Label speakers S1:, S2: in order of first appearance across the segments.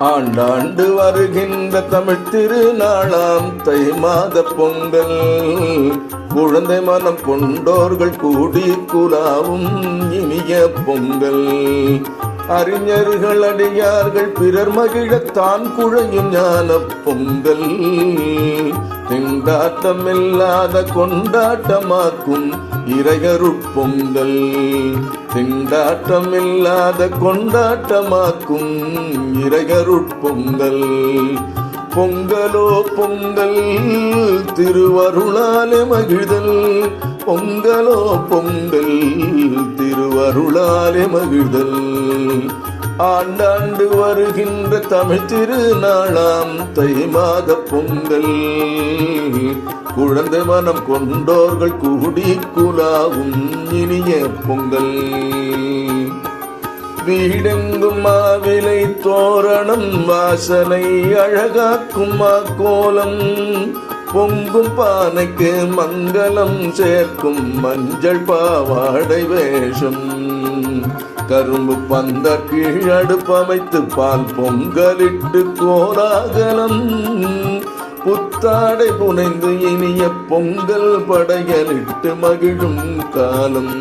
S1: ஆண்டாண்டு வருகின்ற தமிழ் திருநாளாம் தை மாத பொங்கல். குழந்தை மனம் கொண்டோர்கள் கூடி குலாவும் இனிய பொங்கல். அறிஞர்கள் அடியார்கள் பிறர் மகிழத்தான் குழையும் ஞான பொங்கல். திண்டாட்டம் இல்லாத கொண்டாட்டமாக்கும் இறையருட்பொங்கல் திண்டாட்டம் இல்லாத கொண்டாட்டமாக்கும் இறையருட்பொங்கல் பொங்கலோ பொங்கல் திருவருளாலே மகிழ்தல். பொங்கலோ பொங்கல் திருவருளாலே மகிழ்தல். ஆண்டாண்டு வருகின்ற தமிழ் திருநாளாம் தை மாத பொங்கல். குழந்தை மனம் கொண்டோர்கள் கூடி குலாவும் இனிய பொங்கல். வீடெங்கும் மாவிலை தோரணம் வாசனை அழகாக்கும் கோலம் பொங்கும் பானைக்கு மங்களம் சேர்க்கும் மஞ்சள் பாவாடை வேஷம். கரும்பு பந்த கீழடுப்பமைத்து பால் பொங்கலிட்டு கோலாகலம் புத்தாடை புனைந்து இனிய பொங்கல் படையலிட்டு மகிழும் காலம்.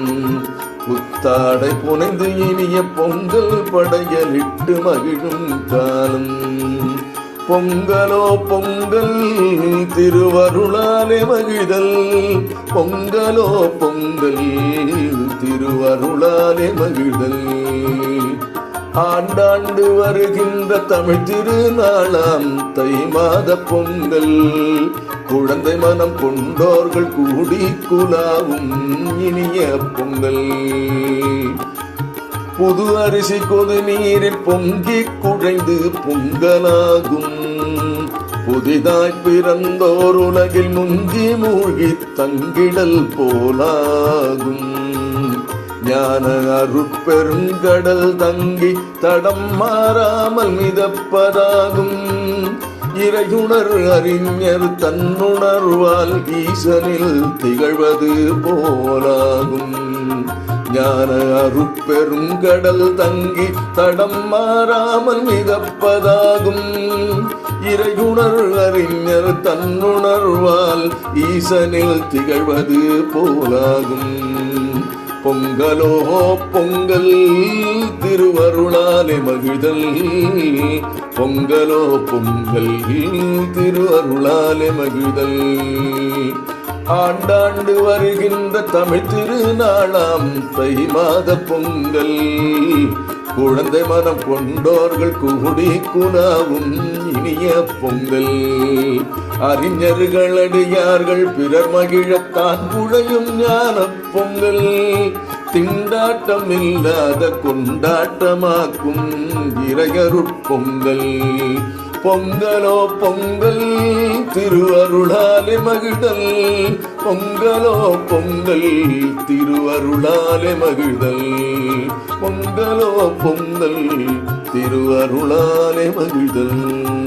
S1: புத்தாடை புனைந்து இனிய பொங்கல் படையலிட்டு மகிழும் காலம். பொங்கலோ பொங்கல் திருவருளாலே மகிழ்தல் பொங்கலோ பொங்கல் திருவருளாலே மகிழ்தல் ஆண்டாண்டு வருகின்ற தமிழ் திருநாளாம் தை மாத பொங்கல். குழந்தை மனம் கொண்டோர்கள் கூடி குலாவும் இனிய பொங்கல். புது அரிசி கொது நீரில் பொங்கி குழைந்து பொங்கலாகும். புதிதாய் பிறந்தோர் உலகில் முங்கி மூழ்கி தங்கிடல் போலாகும். ஞான அருட்பெருங்கடல் தங்கி தடம் மாறாமல் மிதப்பதாகும். இறையுணர் அறிஞர் தன்னுணர்வால் ஈசனில் திகழ்வது போலாகும். ஞான அருட்பெருங்கடல் தங்கி தடம் மாறாமல் மிதப்பதாகும். இறையுணர் அறிஞர் தன்னுணர்வால் ஈசனில் திகழ்வது போலாகும். பொங்கலோ பொங்கல் திருவருளாலே மகிழ்தல். பொங்கலோ பொங்கல் திருவருளாலே மகிழ்தல். ஆண்டாண்டு வருகின்ற தமிழ் திருநாளாம் தை மாத பொங்கல். குழந்தை மனம் கொண்டோர்கள் கூடி குணாவும் இனிய பொங்கல். அறிஞர்கள் அடியார்கள் பிறர் மகிழத்தான் குழையும் ஞான பொங்கல். திண்டாட்டம் இல்லாத கொண்டாட்டமாக்கும் இறையருட்பொங்கல் பொங்கலோ பொங்கல் திருவருளாலே மகிழ்தல். பொங்கலோ பொங்கல் திருவருளாலே மகிழ்தல். பொங்கல் திருவருளாலே மகிழ்தல்.